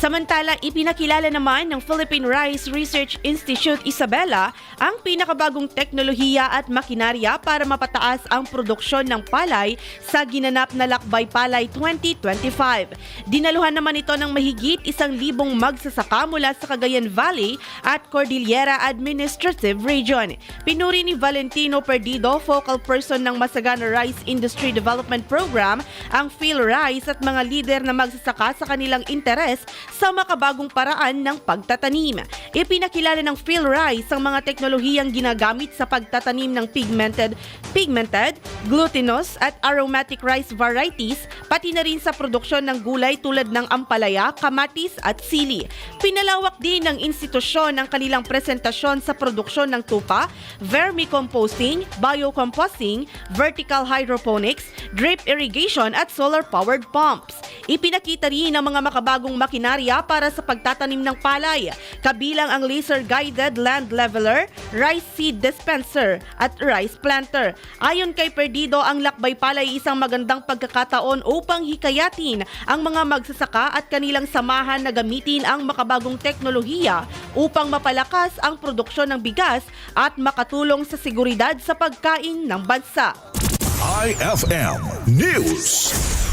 Samantala, ipinakilala naman ng Philippine Rice Research Institute Isabela ang pinakabagong teknolohiya at makinarya para mapataas ang produksyon ng palay sa ginanap na Lakbay Palay 2025. Dinaluhan naman ito ng mahigit isang libong magsasaka mula sa Cagayan Valley at Cordillera Administrative Region. Pinuri ni Valentino Perdido, focal person ng Masagana Rice Industry Development Program, ang PhilRice at mga lider na magsasaka sa kanilang interes sa makabagong paraan ng pagtatanim. Ipinakilala ng PhilRice ang mga teknolohiyang ginagamit sa pagtatanim ng pigmented, pigmented, glutinous at aromatic rice varieties, pati na rin sa produksyon ng gulay tulad ng ampalaya, kamatis at sili. Pinalawak din ng institusyon ang kanilang presentasyon sa produksyon ng tupa, vermicomposting, biocomposting, vertical hydroponics, drip irrigation at solar-powered pumps. Ipinakita rin ang mga makabagong makinarya para sa pagtatanim ng palay, kabilang ang laser-guided land leveler, rice seed dispenser at rice planter. Ayon kay Perdido, ang lakbay palay ay isang magandang pagkakataon upang hikayatin ang mga magsasaka at kanilang samahan na gamitin ang makabagong teknolohiya upang mapalakas ang produksyon ng bigas at makatulong sa seguridad sa pagkain ng bansa. IFM News.